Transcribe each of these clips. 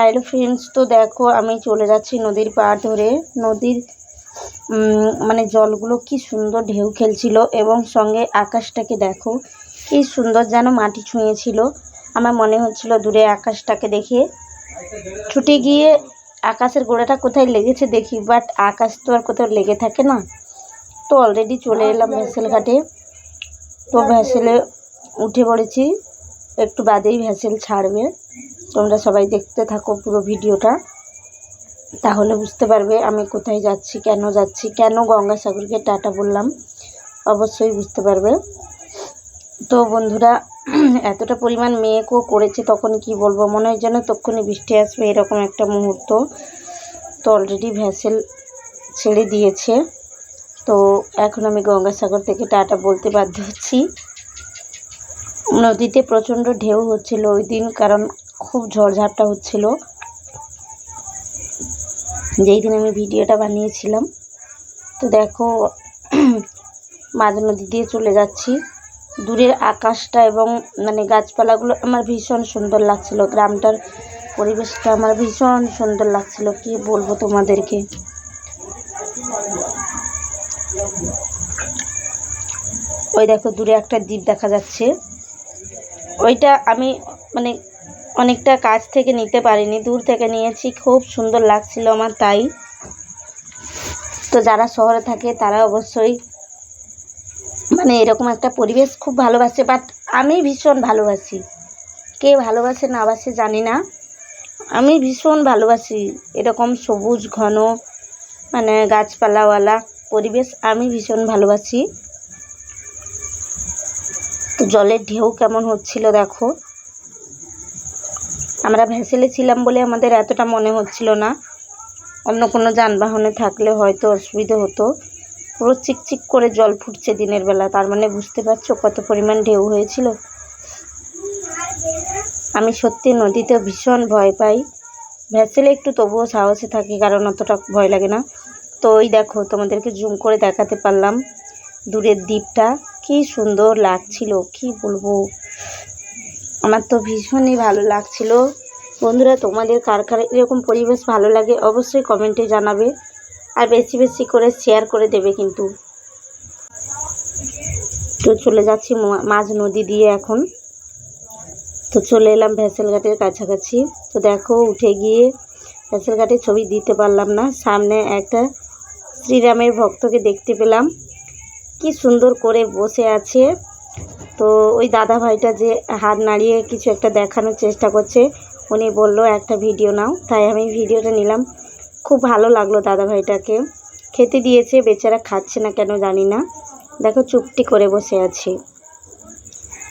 Hello friends তো দেখো, আমি চলে যাচ্ছি নদীর পাড় ধরে। নদীর মানে জলগুলো কি সুন্দর ঢেউ খেলছিল এবং সঙ্গে আকাশটাকে দেখো, কি সুন্দর যেন মাটি ছুঁয়েছিল। আমার মনে হচ্ছিল দূরে আকাশটাকে দেখে। ছুটে গিয়ে আকাশের গোড়াটা কোথায় লেগেছে দেখি বাট আকাশ তো আর কোথাও লেগে থাকে না। তো অলরেডি চলে এলাম ভ্যাসেল ঘাটে। তো ভ্যাসেলে উঠে পড়েছি, একটু বাদেই ভ্যাসেল ছাড়বে। তোমরা সবাই দেখতে থাকো পুরো ভিডিওটা। তাহলে বুঝতে পারবে আমি কোথায় যাচ্ছি, কেন যাচ্ছি, কেন গঙ্গাসাগরকে টাটা বললাম, অবশ্যই বুঝতে পারবে। তো বন্ধুরা, এতটা পরিমাণ মেয়েকেও করেছে, তখন কি বলব, মনে হয় যেন তক্ষুনি বৃষ্টি আসবে, এরকম একটা মুহূর্ত। তো অলরেডি ভ্যাসেল ছেড়ে দিয়েছে। তো এখন আমি গঙ্গাসাগর থেকে টাটা বলতে বাধ্য হচ্ছি। নদীতে প্রচণ্ড ঢেউ হচ্ছিল ওই দিন, কারণ খুব ঝড়ঝাপটা হচ্ছিল। যেই দিন আমি ভিডিওটা বানিয়েছিলাম, তো দেখো, মাঝ নদী দিয়ে চলে যাচ্ছি। দূরের আকাশটা এবং মানে গাছপালাগুলো আমার ভীষণ সুন্দর লাগছিল। গ্রামটার পরিবেশটা আমার ভীষণ সুন্দর লাগছিল। কি বলব তোমাদেরকে? ওই দেখো, দূরে একটা দ্বীপ দেখা যাচ্ছে। ওইটা আমি মানে অনেকটা কাছ থেকে নিতে পারিনি, দূর থেকে নিয়েছি, খুব সুন্দর লাগছিল আমার তাই। তো যারা শহরে থাকে তারা অবশ্যই মানে এরকম একটা পরিবেশ খুব ভালোবাসে বাট আমি ভীষণ ভালোবাসি। কে ভালোবাসে না বাসে জানি না। আমি ভীষণ ভালোবাসি এরকম সবুজ, ঘন মানে গাছপালাওয়ালা পরিবেশ আমি ভীষণ ভালোবাসি। তো জলের ঢেউ কেমন হচ্ছিল দেখো। আমরা ভ্যাসেলে ছিলাম বলে আমাদের এতটা মনে হচ্ছিল না। অন্য কোনো যানবাহনে থাকলে হয়তো অসুবিধে হতো। পুরো চিকচিক করে জল ফুটছে দিনের বেলা, তার মানে বুঝতে পারছ কত পরিমাণ ঢেউ হয়েছিল? আমি সত্যি নদীতে ভীষণ ভয় পাই। ভ্যাসেলে একটু তবুও সাহসে থাকি, কারণ অতটা ভয় লাগে না। তো ওই দেখো, তোমাদেরকে জুম করে দেখাতে পারলাম। দূরের দ্বীপটা, কি সুন্দর লাগছিল, কি বলব? আমার তো ভীষণই ভালো লাগছিল। বন্ধুরা, তোমাদের কার কার এরকম পরিবেশ ভালো লাগে অবশ্যই কমেন্টে জানাবে। আর বেশি বেশি করে শেয়ার করে দেবে কিন্তু। তো চলে যাচ্ছি মাঝ নদী দিয়ে এখন। তো চলে এলাম ভ্যাসেল ঘাটের কাছাকাছি। তো দেখো, উঠে গিয়ে ভ্যাসেল ঘাটের ছবি দিতে পারলাম না। সামনে একটা শ্রীরামের ভক্তকে দেখতে পেলাম। কি সুন্দর করে বসে আছে। তো ওই দাদা ভাইটা যে হাত নাড়িয়ে কিছু একটা দেখানোর চেষ্টা করছে, উনি বলল, একটা ভিডিও নাও। তাই আমি ভিডিওটা নিলাম। খুব ভালো লাগল দাদা ভাইটাকে খেতে দিয়েছে, বেচারা খাচ্ছে না কেন জানি না। দেখো চুপটি করে বসে আছে।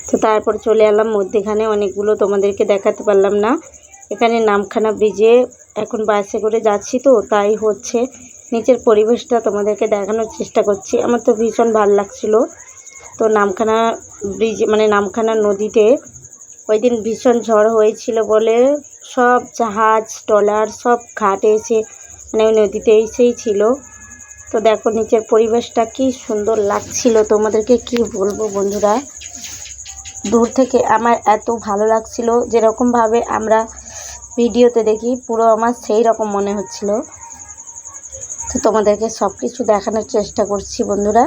তো তারপর চলে এলাম, মধ্যেখানে অনেকগুলো তোমাদেরকে দেখাতে পারলাম না। এখানে নামখানা ব্রিজে এখন বাসে করে যাচ্ছি তো, তাই হচ্ছে নিচের পরিবেশটা তোমাদেরকে দেখানোর চেষ্টা করছি। আমার তো ভীষণ ভালো লাগছিল। তো নামখানা ব্রিজ মানে নামখানা নদীতে। ওই দিন ভীষণ ঝড় হয়েছিল বলে সব জাহাজ, ট্রলার, সব ঘাটে এসে মানে ওই নদীতে এসেই ছিল। তো দেখো নিচের পরিবেশটা কি সুন্দর লাগছিল। তোমাদেরকে কি বলব বন্ধুরা? দূর থেকে আমার এত ভালো লাগছিল। যেরকমভাবে আমরা ভিডিওতে দেখি, পুরো আমার সেই রকম মনে হচ্ছিল। তো তোমাদেরকে সব কিছু দেখানোর চেষ্টা করছি বন্ধুরা।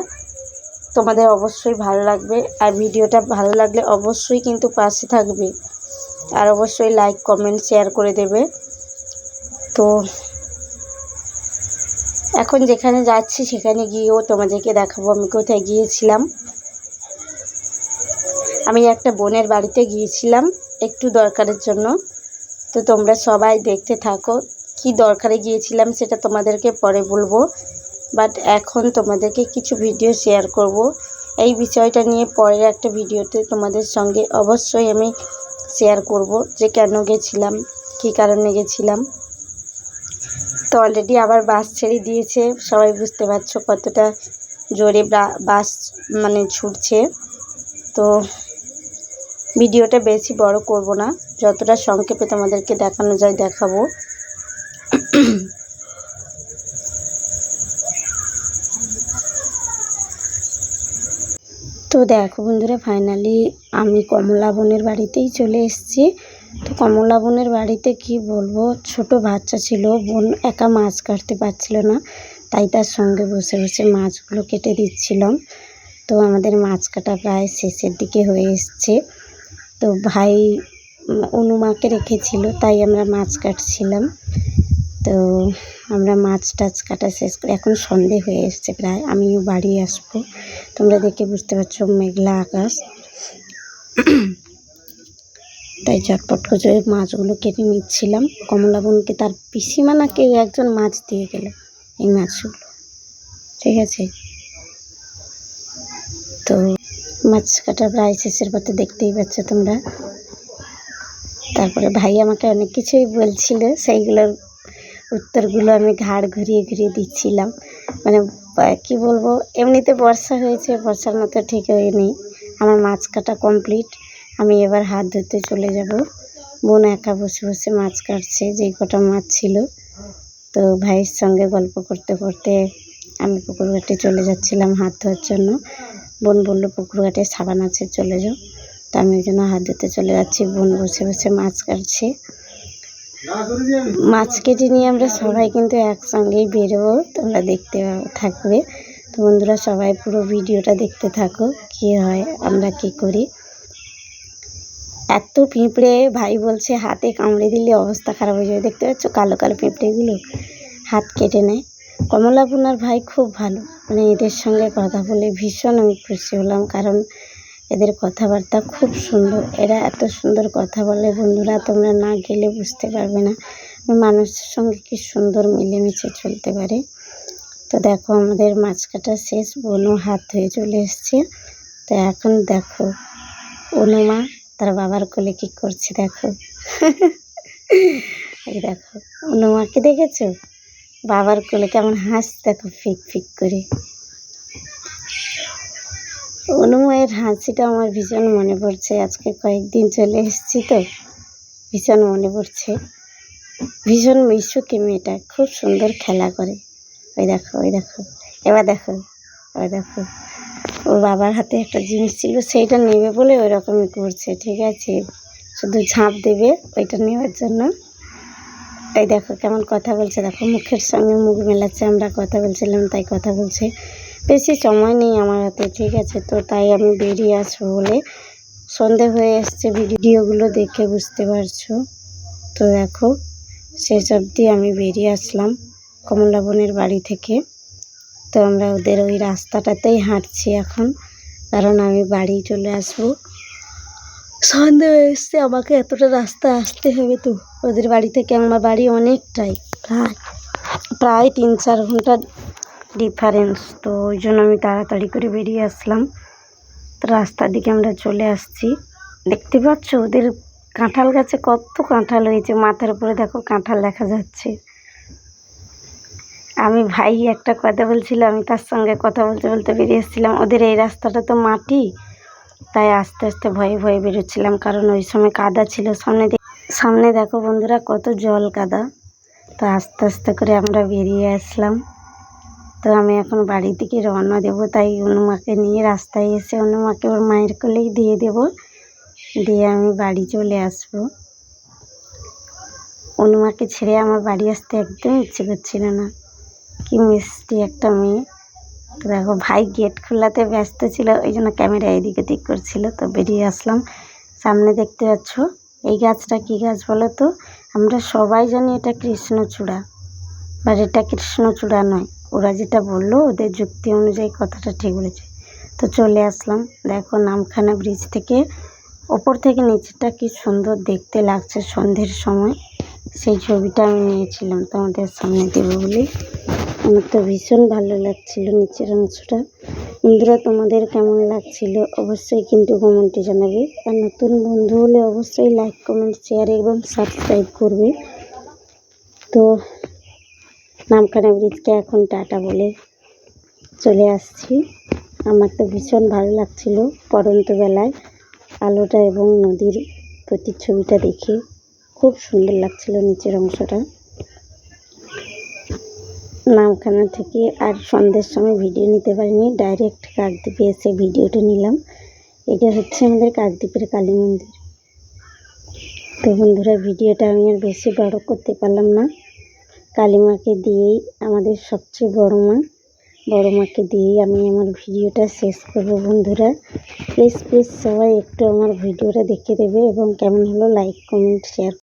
তোমাদের অবশ্যই ভালো লাগবে। আর ভিডিওটা ভালো লাগলে অবশ্যই কিন্তু পাশে থাকবে। আর অবশ্যই লাইক কমেন্ট শেয়ার করে দেবে। তো এখন যেখানে যাচ্ছি সেখানে গিয়েও তোমাদেরকে দেখাবো। আমি কোথায় গিয়েছিলাম? আমি একটা বোনের বাড়িতে গিয়েছিলাম একটু দরকারের জন্য। তো তোমরা সবাই দেখতে থাকো। কি দরকারে গিয়েছিলাম সেটা তোমাদেরকে পরে বলব। বাট এখন তোমাদেরকে কিছু ভিডিও শেয়ার করব। এই বিষয়টা নিয়ে পরের একটা ভিডিওতে তোমাদের সঙ্গে অবশ্যই আমি শেয়ার করব যে কেন গেছিলাম, কী কারণে গেছিলাম। তো অলরেডি আবার বাস ছেড়ে দিয়েছে, সবাই বুঝতে পারছ কতটা জোরে বাস মানে ছুটছে। তো ভিডিওটা বেশি বড় করব না, যতটা সংক্ষেপে তোমাদেরকে দেখানো যায় দেখাবো। তো দেখো বন্ধুরা ফাইনালি আমি কমলা বোনের বাড়িতেই চলে এসেছি। তো কমলা বোনের বাড়িতে কি বলব, ছোট বাচ্চা ছিল, বোন একা মাছ কাটতে পারছিল না, তাই তার সঙ্গে বসে বসে মাছগুলো কেটে দিচ্ছিলাম। তো আমাদের মাছ কাটা প্রায় শেষের দিকে হয়ে এসছে। তো ভাই অনুমাকে রেখেছিল, তাই আমরা মাছ কাটছিলাম। তো আমরা মাছ টাছ কাটা শেষ করে, এখন সন্ধে হয়ে এসছে প্রায়, আমিও বাড়ি আসব। তোমরা দেখে বুঝতে পারছ মেঘলা আকাশ। তাই চটপট করে মাছগুলো কেটে নিচ্ছিলাম। কমলা বোনকে তার পিসিমা না কেউ একজন মাছ দিয়ে গেল এই মাছগুলো। ঠিক আছে? তো মাছ কাটা প্রায় শেষের পথে দেখতেই পাচ্ছ তোমরা। তারপরে ভাই আমাকে অনেক কিছুই বলছিল, সেইগুলোর উত্তরগুলো আমি ঘাড় ঘুরিয়ে ঘুরিয়ে দিচ্ছিলাম। মানে কি বলব, এমনিতে বর্ষা হয়েছে, বর্ষার মতো ঠিক হয়নি আমার মাছ কাটা কমপ্লিট আমি এবার হাত ধুতে চলে যাব। বোন একা বসে বসে মাছ কাটছে, যেই কটা মাছ ছিল। তো ভাইয়ের সঙ্গে গল্প করতে করতে আমি পুকুর ঘাটে চলে যাচ্ছিলাম হাত ধোয়ার জন্য। বোন বলল, পুকুর ঘাটে সাবান আছে, চলে যাও। তো আমি ওই জন্য হাত ধুতে চলে যাচ্ছি। বোন বসে বসে মাছ কাটছে। মাছ কেটে নিয়ে আমরা সবাই কিন্তু একসঙ্গেই বেরোবো। তোমরা দেখতে থাকবে। তো বন্ধুরা, সবাই পুরো ভিডিওটা দেখতে থাকো, কী হয়, আমরা কী করি। এত পিঁপড়ে, ভাই বলছে হাতে কামড়ে দিলে অবস্থা খারাপ হয়ে যাবে। দেখতে পাচ্ছ কালো কালো পিঁপড়েগুলো হাত কেটে নেয়। কমলা বোনার ভাই খুব ভালো। মানে এদের সঙ্গে কথা বলে ভীষণ আমি খুশি হলাম, কারণ এদের কথাবার্তা খুব সুন্দর। এরা এত সুন্দর কথা বলে, বন্ধুরা, তোমরা না গেলে বুঝতে পারবে না। মানুষের সঙ্গে কি সুন্দর মিলেমিশে চলতে পারে। তো দেখো, আমাদের মাছ কাটা শেষ, বনু হাত ধুয়ে চলে এসছে। তো এখন দেখো, অনুমা তার বাবার কোলে কি করছে, দেখো। এই দেখো, অনুমাকে দেখেছ? বাবার কোলে কেমন হাস দেখো, ফিক ফিক করে। অনুময়ের হাসিটা আমার ভীষণ মনে পড়ছে। আজকে কয়েকদিন চলে এসেছি তো, ভীষণ মনে পড়ছে। ভীষণ মিশুকি মেয়েটা খুব সুন্দর খেলা করে। ওই দেখো ওই দেখো, এবার দেখো ওই দেখো। ওর বাবার হাতে একটা জিনিস ছিল, সেইটা নেবে বলে ওই রকমই করছে, ঠিক আছে? শুধু ঝাঁপ দেবে ওইটা নেওয়ার জন্য। এই দেখো কেমন কথা বলছে। দেখো মুখের সঙ্গে মুখ মেলাচ্ছে, আমরা কথা বলছিলাম, তাই কথা বলছে। বেশি সময় নেই আমার হাতে, ঠিক আছে? তো তাই আমি বেরিয়ে আসব বলে সন্ধে হয়ে এসছে। ভিডিওগুলো দেখে বুঝতে পারছ? তো দেখো, শেষ অবধি আমি বেরিয়ে আসলাম কমলা বোনের বাড়ি থেকে। তো আমরা ওদের ওই রাস্তাটাতেই হাঁটছি এখন, কারণ আমি বাড়ি চলে আসব। সন্ধে হয়ে এসছে, আমাকে এতটা রাস্তা আসতে হবে তো। ওদের বাড়ি থেকে আমার বাড়ি অনেকটাই, প্রায় প্রায় তিন চার ঘণ্টা ডিফারেন্স তো ওই জন্য আমি তাড়াতাড়ি করে বেরিয়ে আসলাম। তো রাস্তার দিকে আমরা চলে আসছি। দেখতে পাচ্ছ ওদের কাঁঠাল গাছে কত কাঁঠাল হয়েছে, মাথার উপরে দেখো কাঁঠাল দেখা যাচ্ছে। আমি ভাই একটা কথা বলছিল, আমি তার সঙ্গে কথা বলতে বলতে বেরিয়ে এসেছিলাম ওদের এই রাস্তাটা তো মাটি, তাই আস্তে আস্তে ভয়ে ভয়ে বেরোচ্ছিলাম, কারণ ওই সময় কাদা ছিল। সামনে সামনে দেখো বন্ধুরা কত জল কাদা। তো আস্তে আস্তে করে আমরা বেরিয়ে আসলাম। তো আমি এখন বাড়ির দিকে রওনা দেবো, তাই অনুমাকে নিয়ে রাস্তায় এসে অনুমাকে ওর মায়ের কোলেই দিয়ে দেব। দিয়ে আমি বাড়ি চলে আসব। অনুমাকে ছেড়ে আমার বাড়ি আসতে একদম ইচ্ছে করছিল না। কি মিষ্টি একটা মেয়ে। তো দেখো, ভাই গেট খোলাতে ব্যস্ত ছিল, ওই জন্য ক্যামেরা এদিক ওদিক করছিল। তো বেরিয়ে আসলাম। সামনে দেখতে পাচ্ছ, এই গাছটা কী গাছ বলো তো? আমরা সবাই জানি এটা কৃষ্ণচূড়া, বাট এটা কৃষ্ণচূড়া নয়। ওরা যেটা বলল, ওদের যুক্তি অনুযায়ী কথাটা ঠিক বলেছে। তো চলে আসলাম। দেখো নামখানা ব্রিজ থেকে ওপর থেকে নিচেটা কি সুন্দর দেখতে লাগছে সন্ধ্যের সময়। সেই ছবিটা আমি নিয়েছিলাম তোমাদের সামনে দেবো বলে। আমার তো ভীষণ ভালো লাগছিল নিচের অংশটা। বন্ধুরা তোমাদের কেমন লাগছিল অবশ্যই কিন্তু কমেন্টে জানাবে। আর নতুন বন্ধু হলে অবশ্যই লাইক কমেন্ট শেয়ার এবং সাবস্ক্রাইব করবে। তো নামখানা ব্রিজকে এখন টাটা বলে চলে আসছি। আমার তো ভীষণ ভালো লাগছিল পড়ন্ত বেলায় আলোটা এবং নদীর প্রতিচ্ছবিটা দেখে। খুব সুন্দর লাগছিল নিচের অংশটা। নামখানা থেকে আর সন্ধ্যের সময় ভিডিও নিতে পারিনি, ডাইরেক্ট কাকদ্বীপে এসে ভিডিওটা নিলাম। এটা হচ্ছে আমাদের কাকদ্বীপের কালী মন্দির। তো বন্ধুরা, ভিডিওটা আমি আর বেশি বড় করতে পারলাম না। কালী মাকে দিয়েই আমাদের সবচেয়ে বড় মা। বড় মাকে দিয়েই আমি আমার ভিডিওটা শেষ করব বন্ধুরা। প্লিজ প্লিজ সবাই একটু আমার ভিডিওটা দেখে দেবে এবং কেমন হলো লাইক কমেন্ট শেয়ার